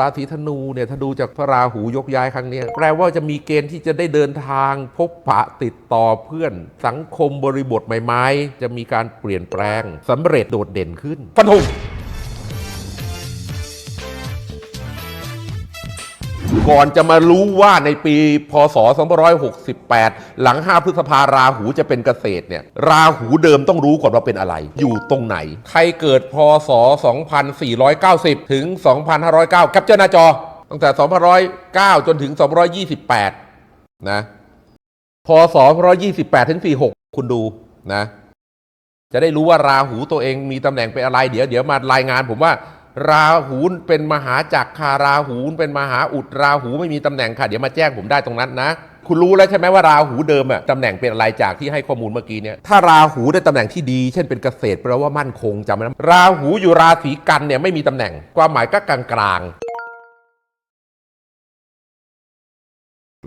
ราศีธนูเนี่ยถ้าดูจากพระราหูยกย้ายครั้งนี้แปลว่าจะมีเกณฑ์ที่จะได้เดินทางพบปะติดต่อเพื่อน สังคมบริบทใหม่ๆ จะมีการเปลี่ยนแปลงสำเร็จโดดเด่นขึ้นฟันธง ก่อนจะมารู้ว่าในปีพศ 2568 หลัง 5 พฤษภาราหูจะเป็นเกษตรเนี่ยราหูเดิมต้องรู้ก่อนว่าเป็นอะไร อยู่ตรงไหน ใครเกิดพศ 2490 ถึง 2509แคปเจอร์หน้าจอ ตั้งแต่ 2509 จนถึง228 นะพศ128 ถึง 46 คุณดูนะ จะได้รู้ว่าราหูตัวเองมีตำแหน่งเป็นอะไร เดี๋ยวเดี๋ยวมารายงานผมว่า ราหูเป็นมหาจักรคาราหูเป็นมหาอุดราหูไม่มีตำแหน่งค่ะ เดี๋ยวมาแจ้งผมได้ตรงนั้นนะ คุณรู้แล้วใช่ไหมว่าราหูเดิมอะตำแหน่งเป็นอะไรจากที่ให้ข้อมูลเมื่อกี้เนี่ยถ้าราหูได้ตำแหน่งที่ดี เช่นเป็นเกษตรแปลว่ามั่นคงจำไว้นะราหูอยู่ราศีกันเนี่ยไม่มีตำแหน่งความหมายก็กลางๆ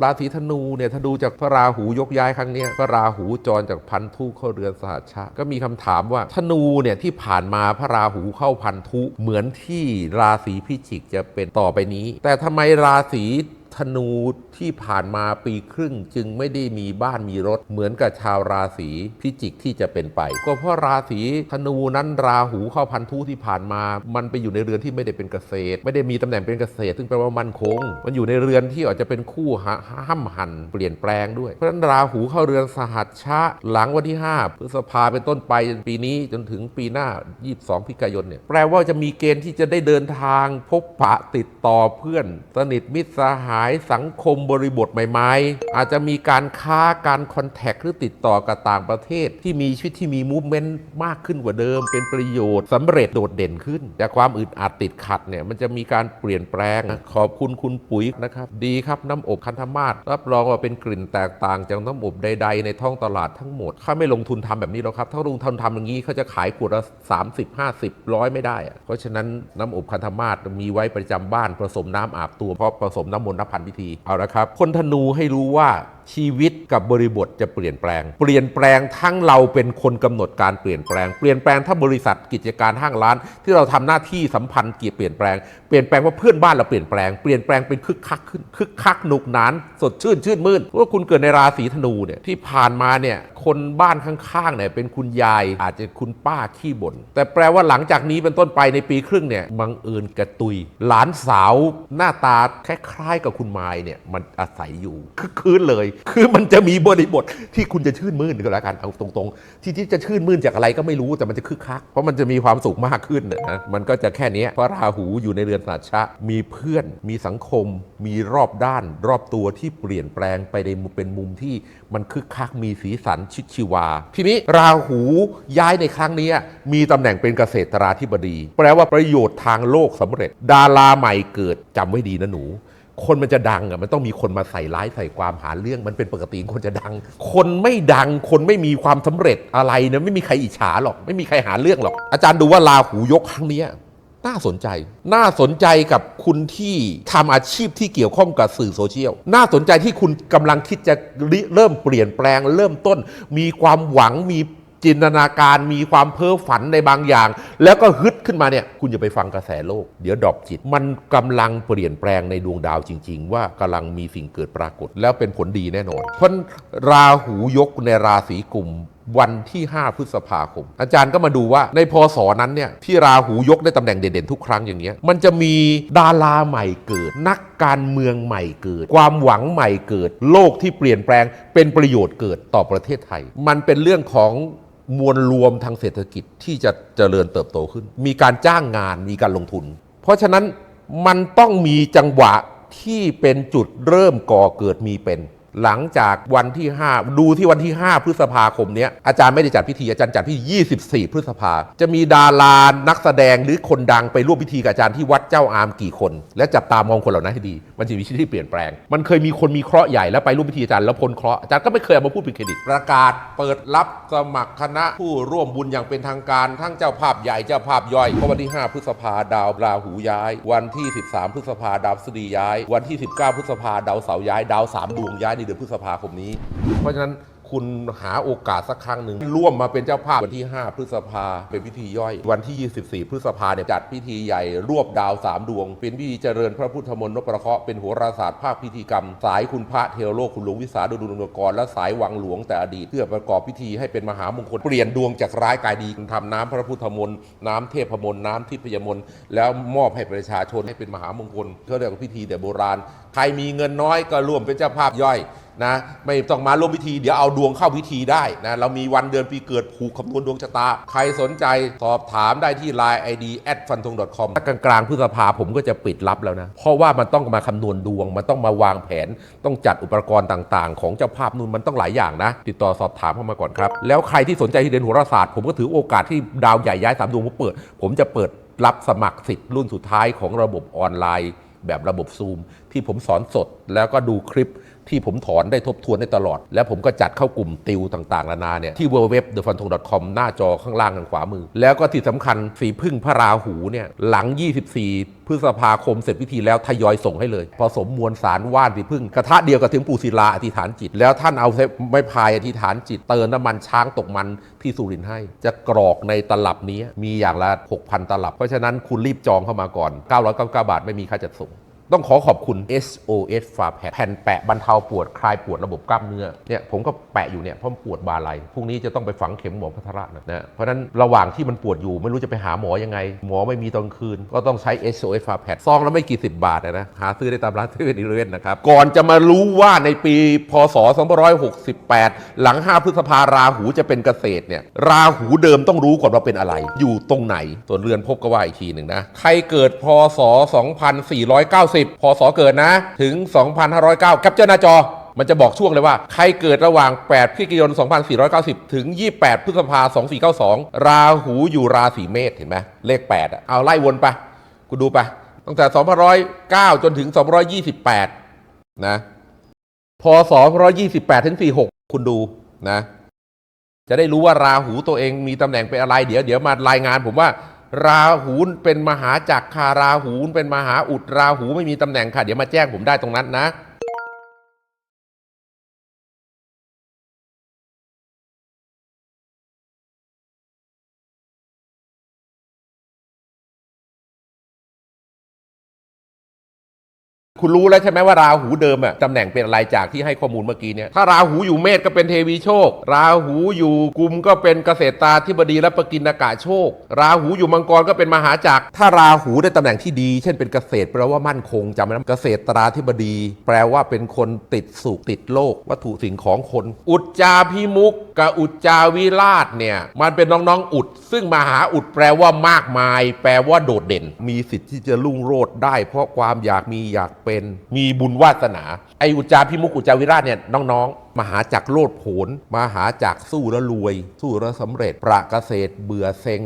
ราศีธนูเนี่ยถ้าดูจากพระราหูยกย้ายครั้งนี้พระราหูจรจากพันธุเข้าเรือนสหัชชะก็มีคำถามว่าธนูเนี่ยที่ผ่านมาพระราหูเข้าพันธุเหมือนที่ราศีพิจิกจะเป็นต่อไปนี้ แต่ทำไมราศี ธนูที่ผ่านมาปีครึ่งจึงไม่ได้มีบ้านมีรถ เหมือนกับชาวราศีพิจิกที่จะเป็นไป ก็เพราะราศีธนูนั้นราหูเข้าพันธุที่ผ่านมา มันไปอยู่ในเรือนที่ไม่ได้เป็นเกษตร ไม่ได้มีตำแหน่งเป็นเกษตร ซึ่งแปลว่ามั่นคง มันอยู่ในเรือนที่อาจจะเป็นคู่หห้ำหันเปลี่ยนแปลงด้วย เพราะฉะนั้นราหูเข้าเรือนสหัชชะหลังวันที่5พฤษภาเป็นต้นไปปีนี้จนถึงปีหน้า 22 พิกายนเนี่ยแปลว่าจะมีเกณฑ์ที่จะได้เดินทางพบปะติดต่อเพื่อน สนิทมิตรสหายสังคมบริบทใหม่ๆ อาจจะมีการค้าการคอนแทคหรือติดต่อกับต่างประเทศ ที่มีชีวิตที่มีมูฟเมนต์มากขึ้นกว่าเดิม เป็นประโยชน์สำเร็จโดดเด่นขึ้น จากความอึดอัดติดขัดเนี่ยมันจะมีการเปลี่ยนแปลง ขอบคุณคุณปุ๋ยนะครับดีครับน้ำอบคันธมาศรับรองว่าเป็นกลิ่นแตกต่างจากน้ำอบใด ๆ ในท้องตลาดทั้งหมดเขาไม่ลงทุนทำแบบนี้หรอกครับ ถ้าลงทุนทำอย่างนี้เขาจะขายขวดละ30 50ร้อยไม่ได้ เพราะฉะนั้นน้ำอบคันธมาศมีไว้ประจำบ้านผสมน้ำอาบตัวเพราะผสมน้ำมนต์นับพันพิธีเอาละครับ คนธนูให้รู้ว่า ชีวิตกับบริบทจะเปลี่ยนแปลง เปลี่ยนแปลงทั้งเราเป็นคนกำหนดการเปลี่ยนแปลง เปลี่ยนแปลงถ้าบริษัทกิจการห้างร้าน ที่เราทำหน้าที่สัมพันธ์เกี่ยวเปลี่ยนแปลง เปลี่ยนแปลงว่าเพื่อนบ้านเราเปลี่ยนแปลง เปลี่ยนแปลงเป็นคึกคักขึ้น คึกคักหนุกหนาน สดชื่นชื่นมื่นเพราะว่าคุณเกิดในราศีธนูเนี่ยที่ผ่านมาเนี่ยคนบ้านข้างๆเนี่ยเป็นคุณยายอาจจะคุณป้าขี้บ่นแต่แปลว่าหลังจากนี้เป็นต้นไปในปีครึ่งเนี่ยบังเอิญกระตุย หลานสาวหน้าตาคล้ายๆกับคุณไม้เนี่ยมันอาศัยอยู่คือคืนเลยคือมันจะมีบริบทที่คุณจะชื่นมื่นก็แล้วกันเอาตรงๆ ที่ที่จะชื่นมื่นจากอะไรก็ไม่รู้แต่มันจะคึกคัก เพราะมันจะมีความสุขมากขึ้นนะมันก็จะแค่นี้เพราะราหูอยู่ในเรือนสัชชะ มีเพื่อน มีสังคม มีรอบด้าน รอบตัวที่เปลี่ยนแปลงไปในเป็นมุมที่มันคึกคักมีสีสันชิดชีวา ทีนี้ราหูย้ายในครั้งนี้มีตำแหน่งเป็นเกษตราธิบดี แปลว่าประโยชน์ทางโลกสำเร็จ ดาราใหม่เกิดจำไว้ดีนะหนู คนมันจะดังอะมันต้องมีคนมาใส่ร้ายใส่ความหาเรื่องมันเป็นปกติคนจะดัง คนไม่ดังคนไม่มีความสำเร็จอะไรนี่ยไม่มีใครอิจฉาหรอก ไม่มีใครหาเรื่องหรอก อาจารย์ดูว่าราหูยกครั้งนี้น่าสนใจ น่าสนใจกับคุณที่ทำอาชีพที่เกี่ยวข้องกับสื่อโซเชียล น่าสนใจที่คุณกำลังคิดจะเริ่มเปลี่ยนแปลง เริ่มต้น มีความหวังมี จินตนาการมีความเพ้อฝันในบางอย่าง แล้วก็ฮึดขึ้นมาเนี่ย คุณอย่าไปฟังกระแสโลก เดี๋ยวดอกจิต มันกำลังเปลี่ยนแปลงในดวงดาวจริง ๆ ว่ากำลังมีสิ่งเกิดปรากฏ แล้วเป็นผลดีแน่นอนเพราะราหูยกในราศีกลุ่ม วันที่ 5 พฤษภาคม อาจารย์ก็มาดูว่าในพศนั้นเนี่ยที่ราหูยกได้ตำแหน่งเด่นๆทุกครั้งอย่างเงี้ยมันจะมีดาราใหม่เกิด นักการเมืองใหม่เกิด ความหวังใหม่เกิด โลกที่เปลี่ยนแปลงเป็นประโยชน์เกิดต่อประเทศไทย มันเป็นเรื่องของมวลรวมทางเศรษฐกิจที่จะเจริญเติบโตขึ้น มีการจ้างงานมีการลงทุน เพราะฉะนั้นมันต้องมีจังหวะที่เป็นจุดเริ่มก่อเกิดมีเป็น หลังจากวันที่ 5 ดูที่วันที่ 5 พฤษภาคมเนี้ยอาจารย์ไม่ได้จัดพิธีอาจารย์จัดพิธี 24 พฤษภา จะมีดารานักแสดงหรือคนดังไปร่วมพิธีกับอาจารย์ที่วัดเจ้าอามกี่คน และจับตามองคนเหล่านั้นให้ดี มันจะมีชีวิตที่เปลี่ยนแปลง มันเคยมีคนมีเคราะห์ใหญ่แล้วไปร่วมพิธีอาจารย์แล้วพ้นเคราะห์อาจารย์ก็ไม่เคยเอามาพูดเป็นเครดิตประกาศเปิดรับสมัครคณะผู้ร่วมบุญอย่างเป็นทางการทั้งเจ้าภาพใหญ่เจ้าภาพย่อยเพราะวันที่ 5 พฤษภาดาวราหูย้าย วันที่ 13 พฤษภาดาวพฤษฎีย้าย วันที่ 19 พฤษภาดาวเสาร์ย้ายดาวสามดวงย้ายในเดือนพฤษภาคมนี้เพราะฉะนั้น คุณหาโอกาสสักครั้งหนึ่งร่วมมาเป็นเจ้าภาพวันที่ 5 พฤษภาเป็นพิธีย่อย วันที่ 24 พฤษภาเนี่ยจัดพิธีใหญ่ รวบดาวสามดวง เป็นพิธีเจริญพระพุทธมนต์นพประเคราะห์เป็นโหราศาสตร์ภาคพิธีกรรม สายคุณพระเทวโลกคุณหลวงวิสาดุลนกร และสายวังหลวงแต่อดีตเพื่อประกอบพิธีให้เป็นมหามงคลเปลี่ยนดวงจากร้ายกลายดีทำน้ำพระพุทธมนต์น้ำเทพมนต์น้ำทิพยมนต์แล้วมอบให้ประชาชนให้เป็นมหามงคลเขาเรียกว่าพิธีแต่โบราณใครมีเงินน้อยก็ร่วมเป็นเจ้าภาพย่อย นะไม่ต้องมาร่วมพิธีเดี๋ยวเอาดวงเข้าพิธีได้นะเรามีวันเดือนปีเกิดผูกคำนวณดวงชะตา ใครสนใจสอบถามได้ที่ Line ID at f u n t o n c o m กลางกลางๆพฤษภาผมก็จะปิดรับแล้วนะ เพราะว่ามันต้องมาคำนวณดวง มันต้องมาวางแผน ต้องจัดอุปกรณ์ต่างๆ ของเจ้าภาพนู่นมันต้องหลายอย่างนะ ติดต่อสอบถามเข้ามาก่อนครับ แล้วใครที่สนใจที่เรียนโหราศาสตร์ผมก็ถือโอกาสที่ดาวใหญ่ย้ายสามดวงมาเปิด ผมจะเปิดรับสมัครสิทธิ์รุ่นสุดท้ายของระบบออนไลน์ แบบระบบซูม ที่ผมสอนสดแล้วก็ดูคลิป ที่ผมถอนได้ทบทวนได้ตลอด แล้วผมก็จัดเข้ากลุ่มติวต่างๆนานาเนี่ยที่ w w w t h e f u n t o n c o m หน้าจอข้างล่างทางขวามือ แล้วก็ที่สำคัญสีพึ่งพระราหูเนี่ยหลัง 24 พฤษภาคมเสร็จพิธีแล้วทยอยส่งให้เลยผสมมวลสารว่านสีพึ่งกระทะเดียวกับถึงปูศิลาอธิษฐานจิต แล้วท่านเอาไม้พายอธิษฐานจิตเติมน้ำมันช้างตกมันที่สุรินให้ จะกรอกในตลับนี้มีอย่างละ 6,000 ตลับ เพราะฉะนั้นคุณรีบจองเข้ามาก่อน 999 บาทไม่มีค่าจัดส่ง ต้องขอขอบคุณ SOS ฝาแผ่นแผ่นแปะบรรเทาปวดคลายปวดระบบกล้ามเนื้อเนี่ยผมก็แปะอยู่เนี่ยเพราะปวดบาไหลพรุ่งนี้จะต้องไปฝังเข็มหมอพัทระนะนะเพราะฉะนั้นระหว่างที่มันปวดอยู่ไม่รู้จะไปหาหมอยังไง หมอไม่มีตอนคืน ก็ต้องใช้ SOS ฝาแผ่นซองแล้วไม่กี่สิบบาทนะหาซื้อได้ตามร้านซื้อในเรนนะครับก่อนจะมารู้ว่าในปีพศ 2568 หลัง 5 พฤษภาราหูจะเป็นเกษตรเนี่ยราหูเดิมต้องรู้ก่อนว่าเป็นอะไร อยู่ตรงไหนส่วนเรือนภพก็ว่าอีกทีหนึ่งนะใครเกิดพศ 2490พศเกิดนะ ถึง 2509 แคปเจอร์หน้าจอ มันจะบอกช่วงเลยว่า ใครเกิดระหว่าง 8 พฤศจิกายน 2490 ถึง 28 พฤษภา2492 ราหูอยู่ราศีเมษเห็นไหมเลข8อะเอาไล่วนไป กูดูไป ตั้งแต่ 2509 จนถึง 228 นะ พศ128 ถึง 46 คุณดูนะ จะได้รู้ว่าราหูตัวเองมีตำแหน่งเป็นอะไร เดี๋ยวเดี๋ยวมารายงานผมว่า ราหูเป็นมหาจักรคาราหูเป็นมหาอุดราหูไม่มีตำแหน่งค่ะเดี๋ยวมาแจ้งผมได้ตรงนั้นนะ คุณรู้แล้วใช่ไหมว่าราหูเดิมอะตำแหน่งเป็นอะไรจากที่ให้ข้อมูลเมื่อกี้เนี่ยถ้าราหูอยู่เมษก็เป็นเทวีโชค ราหูอยู่กุมก็เป็นเกษตราธิบดีและปกินากาโชค ราหูอยู่มังกรก็เป็นมหาจักร ถ้าราหูได้ตำแหน่งที่ดี เช่นเป็นเกษตรแปลว่ามั่นคงจำไว้นะเกษตราธิบดี แปลว่าเป็นคนติดสุขติดโลก วัตถุสิ่งของคน อุจจาพิมุกกับอุจจาวิราชเนี่ยมันเป็นน้องๆอุด ซึ่งมหาอุดแปลว่ามากมาย แปลว่าโดดเด่น มีสิทธิ์ที่จะรุ่งโรจน์ได้ เพราะความอยากมีอยากเป็นมีบุญวาสนาไออุจจาพิมุกอุจจาวิราชเนี่ยน้อง มหาจักรโลดโผนมหาจักรสู้แล้วรวย สู้แล้วสำเร็จ ประเกษตรเบื่อเซ็ง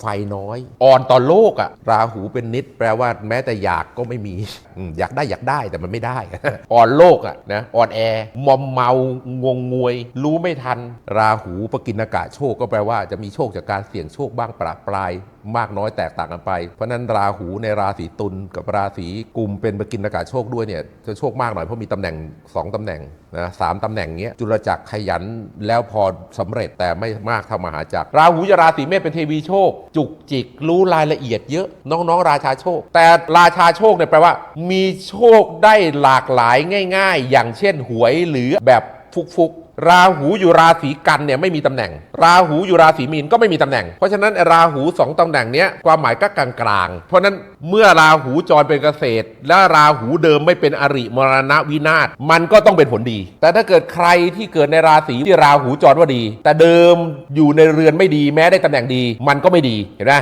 ไฟน้อย อ่อนต่อโลกอะราหูเป็นนิด แปลว่าแม้แต่อยากก็ไม่มีอยากได้อยากได้แต่มันไม่ได้ อ่อนโลกอะนะอ่อนแอมอมเมางงงวย รู้ไม่ทัน ราหูปกินากะโชคก็แปลว่าจะมีโชคจากการเสี่ยงโชคบ้างประปรายมากน้อยแตกต่างกันไป เพราะนั้นราหูในราศีตุลกับราศีกุมเป็นปกินากาโชคด้วยเนี่ยจะโชคมากหน่อยเพราะมีตำแหน่ง 2ตำแหน่งนะสามตำแหน่งเงี้ยจุลจักรขยันแล้วพอสำเร็จแต่ไม่มากเท่ามหาจักรราหูจะราศีเมษเป็นเทวีโชค จุกจิกรู้รายละเอียดเยอะน้องๆ ราชาโชค แต่ราชาโชคเนี่ยแปลว่า มีโชคได้หลากหลายง่าย ๆ อย่างเช่นหวยหรือแบบฟุกๆ ราหูอยู่ราศีกันเนี่ยไม่มีตำแหน่ง ราหูอยู่ราศีมีนก็ไม่มีตำแหน่ง เพราะฉะนั้นราหูสองตำแหน่งเนี้ยความหมายก็กลางๆเพราะฉะนั้นเมื่อราหูจรเป็นเกษตร และราหูเดิมไม่เป็นอริมรณะวินาศมันก็ต้องเป็นผลดี แต่ถ้าเกิดใครที่เกิดในราศีที่ราหูจรว่าดี แต่เดิมอยู่ในเรือนไม่ดีแม้ได้ตำแหน่งดี มันก็ไม่ดีเห็นไหม